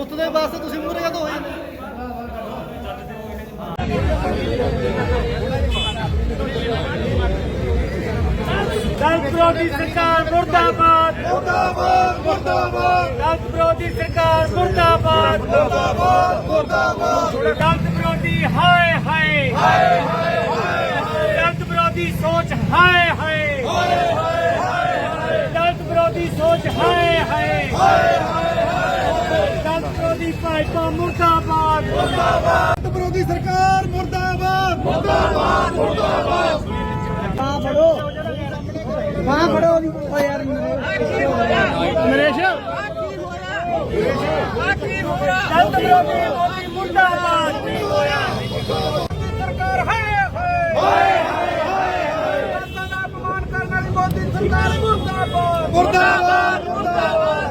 ਪੁੱਤ ਦੇ ਵਾਸਤੇ ਤੁਸੀਂ ਮੂਰੇ ਕਦੋਂ ਹੋਏ? ਨੇ ਦਲਿਤ ਵਿਰੋਧੀ ਸਰਕਾਰ ਮੁਰਦਾਬਾਦ। ਮੁਰਦਾਬਾਦ ਮੁਰਦਾਬਾਦ। ਦਲਿਤ ਵਿਰੋਧੀ ਸਰਕਾਰ ਮੁਰਦਾਬਾਦ। ਮੁਰਦਾਬਾਦ ਮੁਰਦਾਬਾਦ। ਦਲਿਤ ਵਿਰੋਧੀ ਹਾਏ ਹਾਏ। ਹਾਏ ਹਾਏ ਦਲਿਤ ਵਿਰੋਧੀ ਸੋਚ ਹਾਏ ਹਾਏ। ਸੋਚ ਹਾਏ ਹਾਏ ਦਲਿਤ ਵਿਰੋਧੀ ਭਾਜਪਾ ਮੁਰਦਾਬਾਦ ਦਲਿਤ ਵਿਰੋਧੀ ਸਰਕਾਰ ਮੁਰਦਾਬਾਦ ਮੁਰਦਾਬਾਦ ਮੁਰਦਾਬਾਦ ਹਾਂ ਫੜੋ ਹਾਂ ਫੜੋ ਓ ਯਾਰ ਨਰੇਸ਼ ਦਲਿਤ ਵਿਰੋਧੀ ਮੋਦੀ ਮੁਰਦਾਬਾਦ ਸਰਕਾਰ ਹਾਏ ਹਾਏ ਦਲਿਤਾਂ ਦਾ ਅਪਮਾਨ ਕਰਨ ਵਾਲੀ ਮੋਦੀ ਸਰਕਾਰ ਮੁਰਦਾਬਾਦ ਮੁਰਦਾਬਾਦ ਮੁਰਦਾਬਾਦ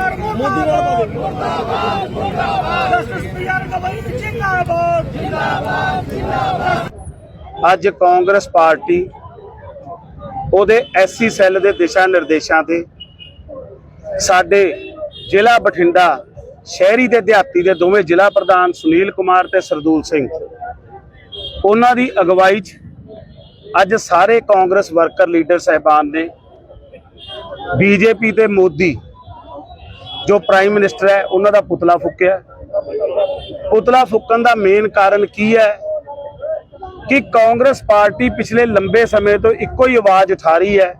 ਮੋਦੀ ਸਰਕਾਰ ਮੁਰਦਾਬਾਦ ਮੁਰਦਾਬਾਦ ਮੁਰਦਾਬਾਦ ਜਸਟਿਸ ਪੀਆਰ ਗਵਾਈ ਜਿੰਦਾਬਾਦ ਜਿੰਦਾਬਾਦ ਜਿੰਦਾਬਾਦ ਅੱਜ ਕਾਂਗਰਸ ਪਾਰਟੀ ਉਹਦੇ ਐਸਸੀ ਸੈੱਲ ਦੇ ਦਿਸ਼ਾ ਨਿਰਦੇਸ਼ਾਂ ਤੇ ਸਾਡੇ ਜ਼ਿਲ੍ਹਾ ਬਠਿੰਡਾ ਸ਼ਹਿਰੀ ਤੇ ਦਿਹਾਤੀ ਦੇ ਦੋਵੇਂ ਜ਼ਿਲ੍ਹਾ ਪ੍ਰਧਾਨ ਸੁਨੀਲ ਕੁਮਾਰ ਤੇ ਸਰਦੂਲ ਸਿੰਘ, ਉਹਨਾਂ ਦੀ ਅਗਵਾਈ 'ਚ ਅੱਜ ਸਾਰੇ ਕਾਂਗਰਸ ਵਰਕਰ ਲੀਡਰ ਸਹਿਬਾਨ ਨੇ, ਬੀਜੇਪੀ ਤੇ ਮੋਦੀ ਜੋ ਪ੍ਰਾਈਮ ਮਿਨਿਸਟਰ ਹੈ, ਉਹਨਾਂ ਦਾ ਪੁਤਲਾ ਫੂਕਿਆ। ਪੁਤਲਾ ਫੂਕਣ ਦਾ ਮੇਨ ਕਾਰਨ ਕੀ ਹੈ? ਕਿ ਕਾਂਗਰਸ ਪਾਰਟੀ ਪਿਛਲੇ ਲੰਬੇ ਸਮੇਂ ਤੋਂ ਇੱਕੋ ਹੀ ਆਵਾਜ਼ ਉਠਾ ਰਹੀ ਹੈ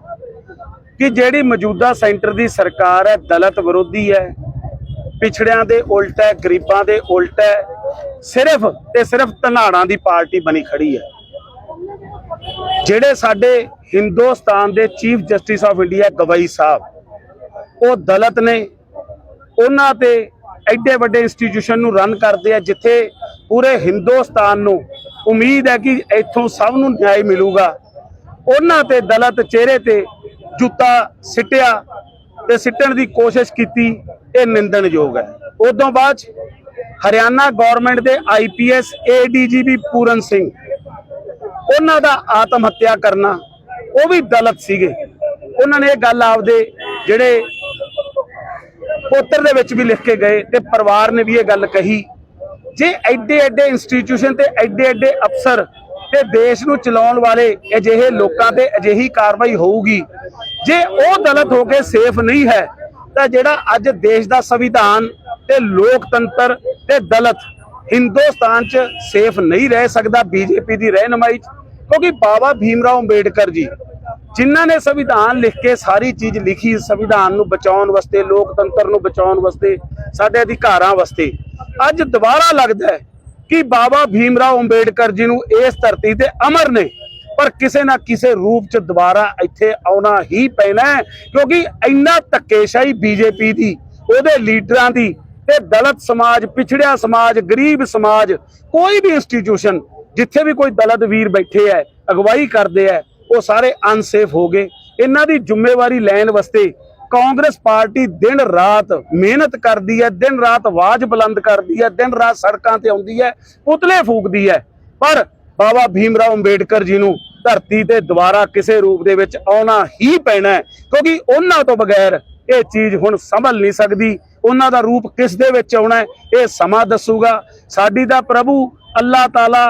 ਕਿ ਜਿਹੜੀ ਮੌਜੂਦਾ ਸੈਂਟਰ ਦੀ ਸਰਕਾਰ ਹੈ, ਦਲਿਤ ਵਿਰੋਧੀ ਹੈ, ਪਿਛੜਿਆਂ ਦੇ ਉਲਟ ਹੈ, ਗਰੀਬਾਂ ਦੇ ਉਲਟ ਹੈ, ਸਿਰਫ ਤੇ ਸਿਰਫ ਧਨਾੜਾਂ ਦੀ ਪਾਰਟੀ ਬਣੀ ਖੜੀ ਹੈ। ਜਿਹੜੇ ਸਾਡੇ ਹਿੰਦੁਸਤਾਨ ਦੇ chief justice of India, Gavai Sahib, ਉਹ ਦਲਤ ਨੇ ਉਹਨਾਂ ਤੇ ਐਡੇ ਵੱਡੇ ਇੰਸਟੀਟਿਊਸ਼ਨ ਨੂੰ ਰਨ ਕਰਦੇ ਆ, ਜਿੱਥੇ ਪੂਰੇ ਹਿੰਦੁਸਤਾਨ ਨੂੰ ਉਮੀਦ ਹੈ ਕਿ ਇੱਥੋਂ ਸਭ ਨੂੰ ਨਿਆਂ ਮਿਲੂਗਾ। ਉਹਨਾਂ ਤੇ ਦਲਤ ਚਿਹਰੇ ਤੇ ਜੁੱਤਾ ਸਿੱਟਿਆ ਤੇ ਸਿੱਟਣ ਦੀ ਕੋਸ਼ਿਸ਼ ਕੀਤੀ, ਇਹ ਨਿੰਦਣਯੋਗ ਹੈ। ਉਦੋਂ ਬਾਅਦ 'ਚ ਹਰਿਆਣਾ ਗਵਰਨਮੈਂਟ ਦੇ ਆਈਪੀਐਸ ਏਡੀਜੀਪੀ ਪੂਰਨ ਸਿੰਘ, ਉਹਨਾਂ ਦਾ ਆਤਮ ਹੱਤਿਆ ਕਰਨਾ, ਉਹ ਵੀ ਦਲਤ ਸੀਗੇ। ਉਹਨਾਂ ਨੇ ਇਹ ਗੱਲ ਆਪਦੇ ਜਿਹੜੇ ਪੋਤਰ ਦੇ ਵਿੱਚ ਵੀ ਲਿਖ ਕੇ ਗਏ ਤੇ ਪਰਿਵਾਰ ਨੇ ਵੀ ਇਹ ਗੱਲ ਕਹੀ। ਜੇ ਐਡੇ ਐਡੇ ਇੰਸਟੀਟਿਊਸ਼ਨ ਤੇ ਐਡੇ ਐਡੇ ਅਫਸਰ ਤੇ ਦੇਸ਼ ਨੂੰ ਚਲਾਉਣ ਵਾਲੇ ਅਜਿਹੇ ਲੋਕਾਂ ਤੇ ਅਜਿਹੀ ਕਾਰਵਾਈ ਹੋਊਗੀ, ਜੇ ਉਹ ਦਲਤ ਹੋ ਕੇ ਸੇਫ ਨਹੀਂ ਹੈ, ਤਾਂ ਜਿਹੜਾ ਅੱਜ ਦੇਸ਼ ਦਾ ਸੰਵਿਧਾਨ ਤੇ ਲੋਕਤੰਤਰ ਤੇ ਦਲਤ ਹਿੰਦੁਸਤਾਨ 'ਚ ਸੇਫ ਨਹੀਂ ਰਹਿ ਸਕਦਾ, ਬੀਜੇਪੀ ਦੀ ਰਹਿਨਮਾਈ 'ਚ, ਕਿਉਂਕਿ ਬਾਬਾ ਭੀਮ ਰਾਓ ਅੰਬੇਡਕਰ ਜੀ ਜਿਨ੍ਹਾਂ ਨੇ ਸੰਵਿਧਾਨ ਲਿਖ ਕੇ ਸਾਰੀ ਚੀਜ਼ ਲਿਖੀ, ਸੰਵਿਧਾਨ ਨੂੰ ਬਚਾਉਣ ਵਾਸਤੇ, ਲੋਕਤੰਤਰ ਨੂੰ ਬਚਾਉਣ ਵਾਸਤੇ, ਸਾਡੇ ਅਧਿਕਾਰਾਂ ਵਾਸਤੇ, ਅੱਜ ਦੁਬਾਰਾ ਲੱਗਦਾ ਹੈ ਕਿ ਬਾਬਾ ਭੀਮਰਾਓ ਅੰਬੇਡਕਰ ਜੀ ਨੂੰ ਇਸ ਧਰਤੀ ਤੇ ਅਮਰ ਨੇ, ਪਰ ਕਿਸੇ ਨਾ ਕਿਸੇ ਰੂਪ ਚ ਦੁਬਾਰਾ ਇੱਥੇ ਆਉਣਾ ਹੀ ਪੈਣਾ ਕਿਉਂਕਿ ਇੰਨਾ ਧੱਕੇਸ਼ਾਹੀ ਬੀਜੇਪੀ ਦੀ, ਉਹਦੇ ਲੀਡਰਾਂ ਦੀ ਤੇ ਦਲਿਤ ਸਮਾਜ, ਪਿਛੜਿਆ ਸਮਾਜ, ਗਰੀਬ ਸਮਾਜ, ਕੋਈ ਵੀ ਇੰਸਟੀਟਿਊਸ਼ਨ ਜਿੱਥੇ ਵੀ ਕੋਈ ਦਲਿਤ ਵੀਰ ਬੈਠੇ ਹੈ, ਅਗਵਾਈ ਕਰਦੇ ਹੈ ਉਹ ਸਾਰੇ ਅਨਸੇਫ ਹੋ ਗਏ। ਇਹਨਾਂ ਦੀ ਜ਼ਿੰਮੇਵਾਰੀ ਲੈਣ ਵਾਸਤੇ ਕਾਂਗਰਸ ਪਾਰਟੀ ਦਿਨ ਰਾਤ ਮਿਹਨਤ ਕਰਦੀ ਹੈ, ਦਿਨ ਰਾਤ ਆਵਾਜ਼ ਬੁਲੰਦ ਕਰਦੀ ਹੈ, ਦਿਨ ਰਾਤ ਸੜਕਾਂ ਤੇ ਆਉਂਦੀ ਹੈ, ਪੁਤਲੇ ਫੂਕਦੀ ਹੈ। ਪਰ ਬਾਬਾ ਭੀਮ ਰਾਓ ਅੰਬੇਡਕਰ ਜੀ ਨੂੰ ਧਰਤੀ ਤੇ ਦੁਬਾਰਾ ਕਿਸੇ ਰੂਪ ਦੇ ਵਿੱਚ ਆਉਣਾ ਹੀ ਪੈਣਾ ਕਿਉਂਕਿ ਉਹਨਾਂ ਤੋਂ ਬਗੈਰ ਇਹ ਚੀਜ਼ ਹੁਣ ਸੰਭਲ ਨਹੀਂ ਸਕਦੀ। ਉਹਨਾਂ ਦਾ ਰੂਪ ਕਿਸ ਦੇ ਵਿੱਚ ਆਉਣਾ ਇਹ ਸਮਾਂ ਦੱਸੂਗਾ। ਸਾਡੀ ਦਾ ਪ੍ਰਭੂ ਅੱਲਾਹ ਤਾਲਾ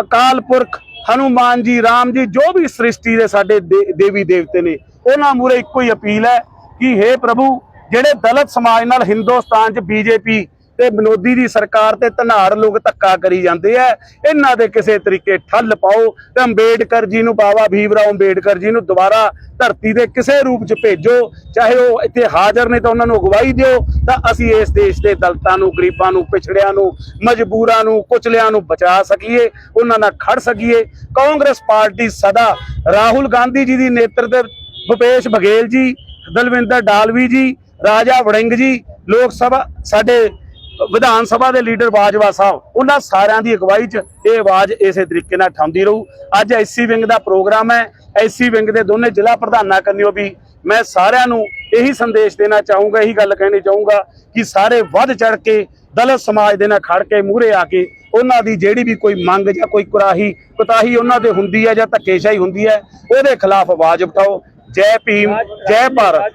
ਅਕਾਲ ਪੁਰਖ ਹਨੂਮਾਨ ਜੀ, ਰਾਮ ਜੀ, ਜੋ ਵੀ ਸ੍ਰਿਸ਼ਟੀ ਦੇ ਸਾਡੇ ਦੇ- ਦੇਵੀ ਦੇਵਤੇ ਨੇ, ਉਹਨਾਂ ਮੂਰੇ ਇੱਕੋ ਹੀ ਅਪੀਲ ਹੈ ਕਿ हे ਪ੍ਰਭੂ, ਜਿਹੜੇ ਦਲਿਤ ਸਮਾਜ ਨਾਲ ਹਿੰਦੁਸਤਾਨ 'ਚ ਬੀਜੇਪੀ ਤੇ ਮਨੋਦੀ ਦੀ ਸਰਕਾਰ ਤੇ ਧਨਾੜ ਲੋਕ ਧੱਕਾ ਕਰੀ ਜਾਂਦੇ ਆ। ਇਹਨਾਂ ਦੇ ਕਿਸੇ ਤਰੀਕੇ ਠੱਲ ਪਾਓ ਤੇ ਅੰਬੇਡਕਰ ਜੀ ਨੂੰ ਬਾਬਾ ਭੀਮਰਾਓ ਅੰਬੇਡਕਰ ਜੀ ਨੂੰ ਦੁਬਾਰਾ ਧਰਤੀ ਦੇ ਕਿਸੇ ਰੂਪ 'ਚ ਭੇਜੋ, ਚਾਹੇ ਉਹ ਇੱਥੇ ਹਾਜ਼ਰ ਨੇ ਤਾਂ ਉਹਨਾਂ ਨੂੰ ਅਗਵਾਈ ਦਿਓ, ਤਾਂ ਅਸੀਂ ਇਸ ਦੇਸ਼ ਦੇ ਦਲਤਾਂ ਨੂੰ, ਗਰੀਬਾਂ ਨੂੰ, ਪਿਛੜਿਆਂ ਨੂੰ, ਮਜਬੂਰਾਂ ਨੂੰ, ਕੁਚਲਿਆਂ ਨੂੰ ਬਚਾ ਸਕੀਏ, ਉਹਨਾਂ ਨਾਲ ਖੜ ਸਕੀਏ। ਕਾਂਗਰਸ ਪਾਰਟੀ ਸਦਾ ਰਾਹੁਲ ਗਾਂਧੀ ਜੀ ਦੀ ਨੇਤਰਤਵ ਭੁਪੇਸ਼ ਬਘੇਲ ਜੀ, ਦਲਵਿੰਦਰ ਡਾਲਵੀ ਜੀ, ਰਾਜਾ ਵੜਿੰਗ ਜੀ, ਲੋਕ ਸਭਾ ਸਾਡੇ ਵਿਧਾਨ ਸਭਾ ਦੇ ਲੀਡਰ ਬਾਜਵਾ ਸਾਹਿਬ, ਉਹਨਾਂ ਸਾਰਿਆਂ ਦੀ ਅਗਵਾਈ 'ਚ ਇਹ ਆਵਾਜ਼ ਇਸੇ ਤਰੀਕੇ ਨਾਲ ਠਾਉਂਦੀ ਰਹੂ। ਅੱਜ ਐਸਸੀ ਵਿੰਗ ਦਾ ਪ੍ਰੋਗਰਾਮ ਹੈ। ਐਸਸੀ ਵਿੰਗ ਦੇ ਦੋਨੇ ਜ਼ਿਲ੍ਹਾ ਪ੍ਰਧਾਨਾਂ ਕੰਨਿਓ ਵੀ ਮੈਂ ਸਾਰਿਆਂ ਨੂੰ ਇਹੀ ਸੰਦੇਸ਼ ਦੇਣਾ ਚਾਹੂੰਗਾ, ਇਹੀ ਗੱਲ ਕਹਿਣੀ ਚਾਹੂੰਗਾ ਕਿ ਸਾਰੇ ਵੱਧ ਚੜ ਕੇ, ਦਲਿਤ ਸਮਾਜ ਦੇ ਨਾਲ ਖੜ ਕੇ ਮੂਹਰੇ ਆ ਕੇ ਉਹਨਾਂ ਦੀ ਜਿਹੜੀ ਵੀ ਕੋਈ ਮੰਗ ਜਾਂ ਕੋਈ ਕੁਰਾਹੀ, ਕੁਤਾਹੀ ਉਹਨਾਂ ਦੇ ਹੁੰਦੀ ਹੈ ਜਾਂ ਧੱਕੇਸ਼ਾਹੀ ਹੁੰਦੀ ਹੈ, ਉਹਦੇ ਖਿਲਾਫ ਆਵਾਜ਼ ਉਠਾਓ। ਜੈ ਭੀਮ, ਜੈ ਭਾਰਤ।